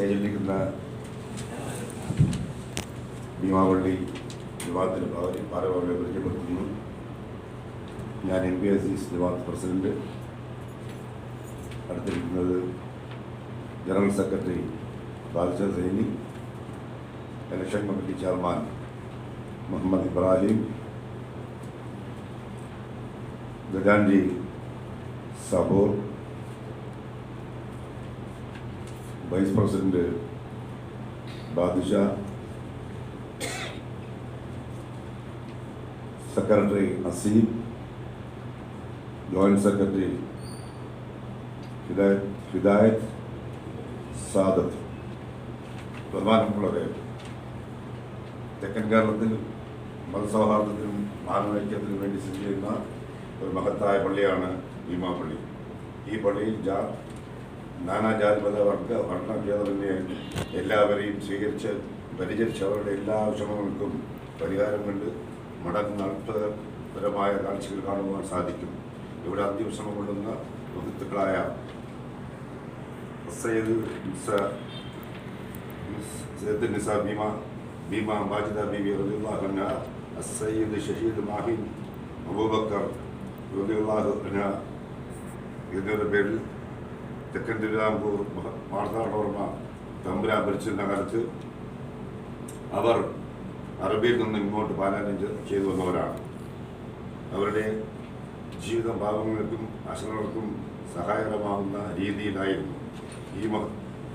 സ്റ്റേജിലിരിക്കുന്ന ഭീമാവള്ളി ജമാഅത്തിന് ഭാരവാഹികളെ പരിചയപ്പെടുത്തുന്നു. ഞാൻ എം പി അസീസ് ജമാഅത്ത് president. അടുത്തിരിക്കുന്നത് general secretary Badisha Saini. Election committee chairman Muhammad Ibrahim. ഗജാൻജി Sabur. Vice president Badisha secretary Aseem joint secretary Hidayat Hidayat Sadath പ്രധാനമുള്ളവരെ തെക്കൻ കേരളത്തിൽ മതസൗഹാർദ്ദത്തിനും മാനവൈക്യത്തിനും വേണ്ടി സ്ഥിതി ചെയ്യുന്ന ഒരു മഹത്തായ പള്ളിയാണ് ഭീമാ പള്ളി ഈ പള്ളിയിൽ ജാ നാനാജാതി മത വർഗ വർണ ഭേദമന്യേ എല്ലാവരെയും സ്വീകരിച്ച് പരിചരിച്ച് അവരുടെ എല്ലാ വിഷമങ്ങൾക്കും പരിഹാരം കണ്ട് മടങ്ങുന്ന അത്ഭുതപരമായ കാഴ്ചകൾ കാണുവാൻ സാധിക്കും. ഇവിടെ അന്ത്യവിഷമം കൊള്ളുന്ന സുഹൃത്തുക്കളായ സയ്യദ് സയ്യദ് നിസ ഭീമ ഭീമ മാജിദ ബീബി റളിയല്ലാഹു അൻഹ ഷഹീദ് മാഹിൻ അബൂബക്കർ അൻഹ എന്നിവരുടെ പേരിൽ തെക്കൻ തിരുവിതാംകൂർ മാർത്താടോർമ്മ തമ്പുരാൻ ഭരിച്ചിരുന്ന കാലത്ത് അവർ അറബിയിൽ നിന്ന് ഇങ്ങോട്ട് പാലായനം ചെയ്ത് വന്നവരാണ്. അവരുടെ ജീവിത ഭാഗങ്ങൾക്കും അശരണർക്കും സഹായകരമാകുന്ന രീതിയിലായിരുന്നു. ഈ മഹ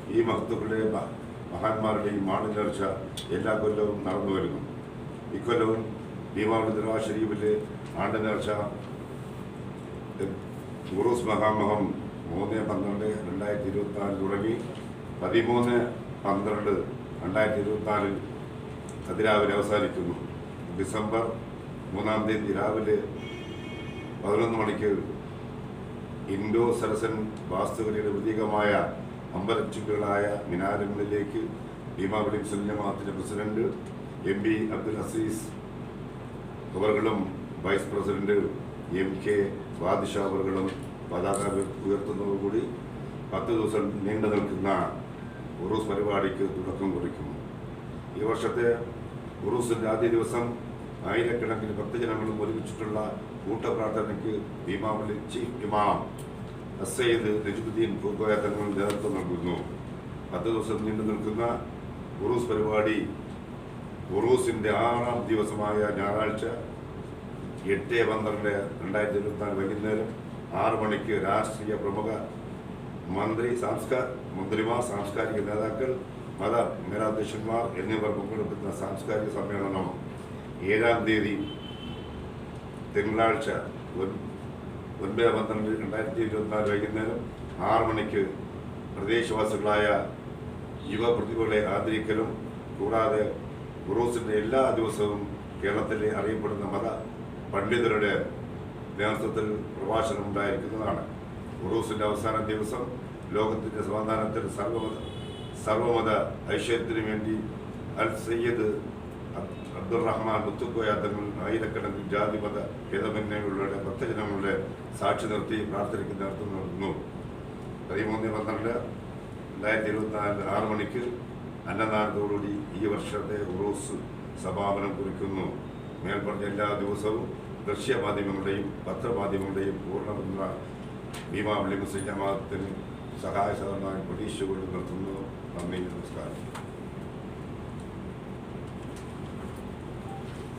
ഈ മഹത്വങ്ങളുടെ മ- മഹാന്മാരുടെയും മാണിനേർച്ച എല്ലാ കൊല്ലവും നടന്നു വരുന്നു. ഇക്കൊല്ലവും ഭീമാവളി ദർവാ ഷരീഫിലെ മഹാമഹം മൂന്ന് പന്ത്രണ്ട് രണ്ടായിരത്തി ഇരുപത്തി നാലിൽ തുടങ്ങി പതിമൂന്ന് പന്ത്രണ്ട് രണ്ടായിരത്തി ഇരുപത്തി നാലിൽ അതിരാവിലെ അവസാനിക്കുന്നു. ഡിസംബർ മൂന്നാം തീയതി രാവിലെ പതിനൊന്ന് മണിക്ക് ഇൻഡോ സരസൻ വാസ്തുവിനയുടെ പ്രതീകമായ അമ്പലച്ചുറ്റുകളായ മിനാരങ്ങളിലേക്ക് ഭീമാ വിളിംസ് ജമാഅത്തിന്റെ president M B Abdul Azeez അവர்களுം vice president M K Badisha അവர்களுം പതാക ഉയർത്തുന്നതോടുകൂടി പത്ത് ദിവസം നീണ്ടു നിൽക്കുന്ന ഉറൂസ് പരിപാടിക്ക് തുടക്കം കുറിക്കും. ഈ വർഷത്തെ ഉറൂസിന്റെ ആദ്യ ദിവസം ആയിരക്കണക്കിന് ഭക്തജനങ്ങളും ഒരുമിച്ചിട്ടുള്ള കൂട്ടപ്രാർത്ഥനയ്ക്ക് ഭീമാവലി ചീഫ് ഇമാം അസൈദ് നജുദ്ദീൻ പൂക്കോയ തങ്ങൾ നേതൃത്വം നൽകുന്നു. പത്ത് ദിവസം നീണ്ടു നിൽക്കുന്ന ഉറൂസ് പരിപാടി ഉറൂസിന്റെ ആറാം ദിവസമായ ഞായറാഴ്ച എട്ട് പന്ത്രണ്ട് രണ്ടായിരത്തി ഇരുപത്തിനാല് വൈകുന്നേരം ആറ് മണിക്ക് രാഷ്ട്രീയ പ്രമുഖ മന്ത്രി മന്ത്രിമാർ സാംസ്കാരിക നേതാക്കൾ മത മേലാധ്യക്ഷന്മാർ എന്നിവർ പങ്കെടുക്കുന്ന സാംസ്കാരിക സമ്മേളനം ഏഴാം തീയതി തിങ്കളാഴ്ച ഒൻ- ഒൻപത് പന്ത്രണ്ട് രണ്ടായിരത്തി ഇരുപത്തിനാല് വൈകുന്നേരം ആറ് മണിക്ക് പ്രദേശവാസികളായ യുവപ്രതിഭകളെ ആദരിക്കലും കൂടാതെ ഉറൂസിന്റെ എല്ലാ ദിവസവും കേരളത്തിലെ അറിയപ്പെടുന്ന മത പണ്ഡിതരുടെ നേതൃത്വത്തിൽ പ്രഭാഷണം ഉണ്ടായിരിക്കുന്നതാണ് ഉറൂസിന്റെ അവസാന ദിവസം ലോകത്തിന്റെ സമാധാനത്തിൽ സർവമത സർവമത ഐശ്വര്യത്തിനു വേണ്ടി അൽ സയ്യദ് അബ്ദുറഹ്മാൻ മുത്തുക്കോയ തങ്ങൾ ആയിരക്കണക്കിന് ജാതിമത ഭേദമന്യങ്ങളുടെ ഭക്തജനങ്ങളുടെ സാക്ഷി നിർത്തി പ്രാർത്ഥനയ്ക്ക് നേതൃത്വം നൽകുന്നു. പതിമൂന്ന് പന്ത്രണ്ട് രണ്ടായിരത്തി ഇരുപത്തിനാല് ആറ് മണിക്ക് അന്നദാനത്തോടുകൂടി ഈ വർഷത്തെ ഉറൂസ് സമാപനം കുറിക്കുന്നു. മേൽപ്പറഞ്ഞ എല്ലാ ദിവസവും ദൃശ്യമാധ്യമങ്ങളുടെയും പത്രമാധ്യമങ്ങളുടെയും പൂർണ പിന്തുണ ഭീമാവളി മുസ്ലിം ജമാഅത്തിന് സഹായ സഹകരണമായി പ്രതീക്ഷകൊണ്ട് നിർത്തുന്നു. നന്ദി നമസ്കാരം.